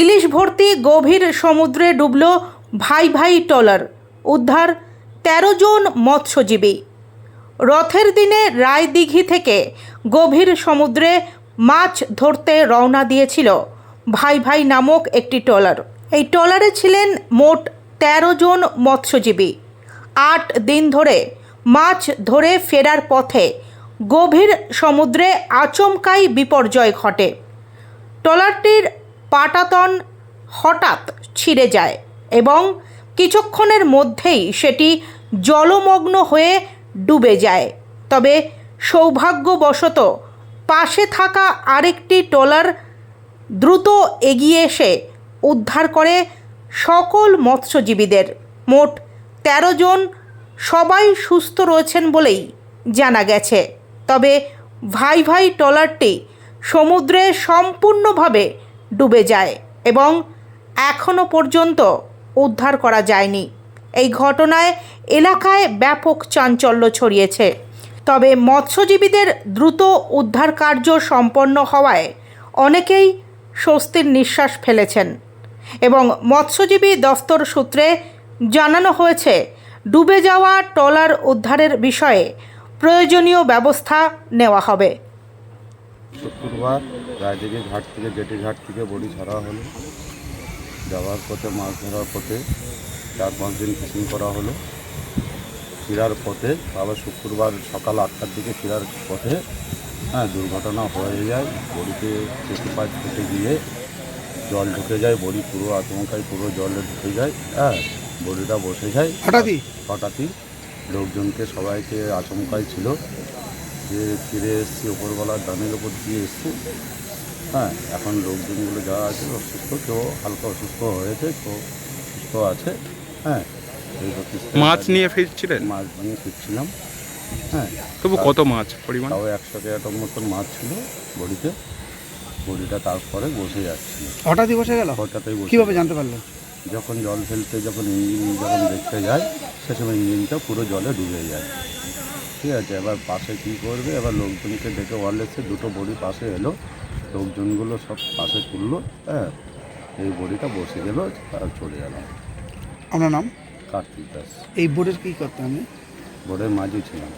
ইলিশ ভর্তি গভীর সমুদ্রে ডুবল ভাই ভাই ট্রলার উদ্ধার তেরো জন মৎস্যজীবী। রথের দিনে রায়দিঘি থেকে গভীর সমুদ্রে মাছ ধরতে রওনা দিয়েছিল ভাই ভাই নামক একটি ট্রলার এই ট্রলারে ছিলেন মোট তেরো জন মৎস্যজীবী। আট দিন ধরে মাছ ধরে ফেরার পথে গভীর সমুদ্রে আচমকাই বিপর্যয় ঘটে। ট্রলারটির পাটাতন হঠাৎ ছিঁড়ে যায় এবং কিছুক্ষণের মধ্যেই সেটি জলমগ্ন হয়ে ডুবে যায়। তবে সৌভাগ্যবশত পাশে থাকা আরেকটি ট্রলার দ্রুত এগিয়ে এসে উদ্ধার করে সকল মৎস্যজীবীদের। মোট তেরো জন সবাই সুস্থ রয়েছেন বলেই জানা গেছে। তবে ভাই ভাই ট্রলারটি সমুদ্রে সম্পূর্ণভাবে ডুবে যায় এবং এখনও পর্যন্ত উদ্ধার করা যায়নি। এই ঘটনায় এলাকায় ব্যাপক চাঞ্চল্য ছড়িয়েছে। তবে মৎস্যজীবীদের দ্রুত উদ্ধার কার্য সম্পন্ন হওয়ায় অনেকেই স্বস্তির নিঃশ্বাস ফেলেছেন এবং মৎস্যজীবী দফতর সূত্রে জানানো হয়েছে, ডুবে যাওয়া ট্রলার উদ্ধারের বিষয়ে প্রয়োজনীয় ব্যবস্থা নেওয়া হবে। শুক্রবার রায়দিঘি ঘাট থেকে জেটি ঘাট থেকে বড়ি ছাড়া হলো। যাওয়ার পথে মাছ ধরার পথে চার পাঁচ দিন ফিশিং করা হলো। ফেরার পথে আবার শুক্রবার সকাল আটটার দিকে ফেরার পথে হ্যাঁ দুর্ঘটনা হয়ে যায়। বড়িতে চেপে পাঁচ ফুটে গিয়ে জল ঢুকে যায় বড়ি পুরো আচমকায় পুরো জলে ঢুকে যায় হ্যাঁ বড়িটা বসে যায়। হঠাৎই? হঠাৎই লোকজনকে সবাইকে আচমকাই ছিল। যে ফিরে এসছি ওপরবেলার দানের ওপর দিয়ে এসছি। হ্যাঁ এখন লোকজনগুলো যারা আছে অসুস্থ কেউ হালকা অসুস্থ হয়েছে কেউ সুস্থ আছে। হ্যাঁ মাছ নিয়ে ফিরছিলেন? মাছ নিয়ে ফিরছিলাম। হ্যাঁ তবু কত মাছ পরিমাণ? তাও একশো টাকাটার মতন মাছ ছিল বড়িতে। বড়িটা তারপরে বসে যাচ্ছে। হঠাৎই বসে গেল? হঠাৎই বসে কীভাবে জানতে পারলেন যখন জল ফেলতে যখন ইঞ্জিন যখন দেখতে যায় সে সময় ইঞ্জিনটা পুরো জলে ডুবে যায়। ঠিক আছে। এবার পাশে কি করবে? এবার লোকজনকে ডেকে ওয়ারলেসে দুটো বড়ি পাশে এলো। লোকজনগুলো সব পাশে তুললো হ্যাঁ। এই বড়িটা বসে গেল আর চলে গেলাম আমার নাম? কার্তিক দাস। এই বোর্ডের কী করতে আমি বোর্ডের মাঝি ছিলাম.